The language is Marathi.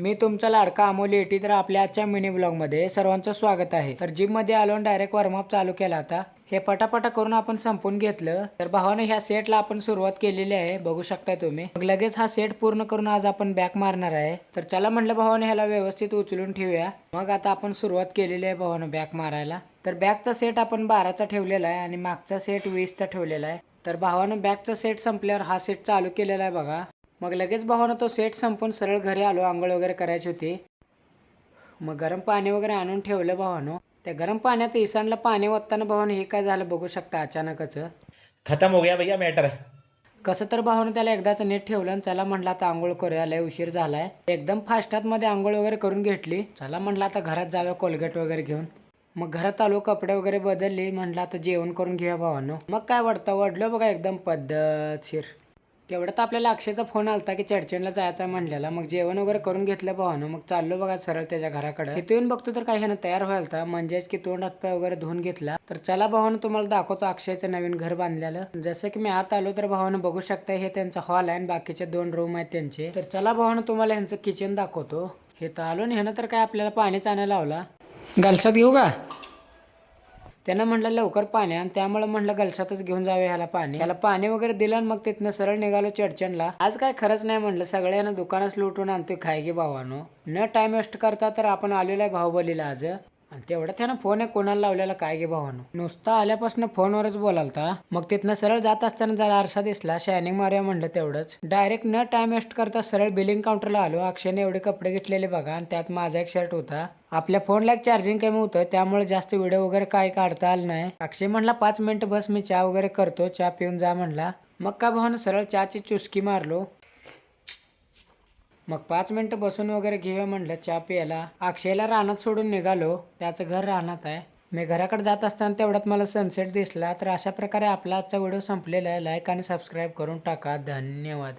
मी तुमचा लाडका अमोल येटी तर आपल्या आजच्या मिनी ब्लॉगमध्ये सर्वांचं स्वागत आहे. तर जिममध्ये आलो आणि डायरेक्ट वॉर्मअप चालू केला आता. हे पटापटा करून आपण संपून घेतलं. तर भावाने ह्या सेटला आपण सुरुवात केलेली आहे. बघू शकताय तुम्ही. मग लगेच हा सेट पूर्ण करून आज आपण बॅक मारणार आहे. तर चला म्हटलं भावाने ह्याला व्यवस्थित उचलून ठेवूया. मग आता आपण सुरुवात केलेली आहे भावानं बॅक मारायला. तर बॅकचा सेट आपण बाराचा ठेवलेला आहे आणि मागचा सेट वीसचा ठेवलेला आहे. तर भावानं बॅकचा सेट संपल्यावर हा सेट चालू केलेला आहे बघा. मग लगेच भावानं तो सेट संपून सरळ घरी आलो आंघोळ वगैरे करायची होती. मग गरम पाणी वगैरे आणून ठेवलं भावानं. त्या गरम पाण्यात इसानला पाणी ओतताना भावानं हे काय झालं बघू शकता अचानकच. खत्म हो गया भैया मैटर कसं तर भावानं त्याला एकदाच नीट ठेवलं आणि चला म्हटलं आता आंघोळ करूया लय उशीर झालाय. एकदम फास्टात मध्ये आंघोळ वगैरे करून घेतली. चला म्हटलं आता घरात जाऊया कोलगेट वगैरे घेऊन. मग घरात आलो कपडे वगैरे बदलली म्हटलं आता जेवण करून घेऊया भावानं. मग काय वाटतं वडलं बघा एकदम पद्धतशीर. तेवढ्यात आपल्याला अक्षयचा फोन आलता की चर्चेनला जायचा म्हणलेला. मग जेवण वगैरे करून घेतलं भावानं. मग चाललो बघा सरळ त्याच्या घराकडे. तिथे येऊन बघतो तर काही ह्यानं तयार व्हायला म्हणजेच की तोंड हातपाय वगैरे धुवून घेतला. तर चला भावानं तुम्हाला दाखवतो अक्षयचं नवीन घर बांधलेलं. जसं की मी आत आलो तर भावानं बघू शकता हे त्यांचा हॉल आहे आणि बाकीचे दोन रूम आहेत त्यांचे. तर चला भावानं तुम्हाला ह्यांचं किचन दाखवतो. हे तर आलो आणि ह्यानं तर काय आपल्याला पाणीच आणायला लावला. गलसात घेऊ का? त्यानं म्हटलं लवकर पाणी आणि. त्यामुळे म्हटलं गलसातच घेऊन जावे ह्याला पाणी. ह्याला पाणी वगैरे दिलं आणि मग तिथनं सरळ निघालो चर्चनला आज काय खरंच नाही म्हटलं सगळ्यांना दुकानच लुटून आणतोय खाय की भावानो. न टाइम वेस्ट करता तर आपण आलेलो आहे भाऊबलीला आज. आणि तेवढा त्यानं फोन आहे कोणाला लावलेला काय गे भावानो? नुसता आल्यापासून फोनवरच बोलालता. मग तिथनं सरळ जात असताना जरा आरसा दिसला. शायनिंग मारूया म्हणलं तेवढंच. डायरेक्ट न टाइम वेस्ट करता सरळ बिलिंग काउंटरला आलो. अक्षयने एवढे कपडे घेतलेले बघा आणि त्यात माझा एक शर्ट होता. आपल्या फोनला एक चार्जिंग कमी होतं. त्यामुळे जास्त व्हिडिओ वगैरे काय काढता आलं नाही. अक्षय म्हणला पाच मिनिट बस मी चहा वगैरे करतो. चहा पिऊन जा म्हणला. मग का भावानं सरळ चहाची चुस्की मारलो. मग पाच मिनटं बसून वगैरे घेऊया म्हणलं चहा प्यायला. अक्षयला रानात सोडून निघालो. त्याचं घर रानात आहे. मी घराकडे जात असताना तेवढ्यात मला सनसेट दिसला. तर अशा प्रकारे आपला आजचा व्हिडिओ संपलेला आहे. लाईक आणि सबस्क्राईब करून टाका. धन्यवाद.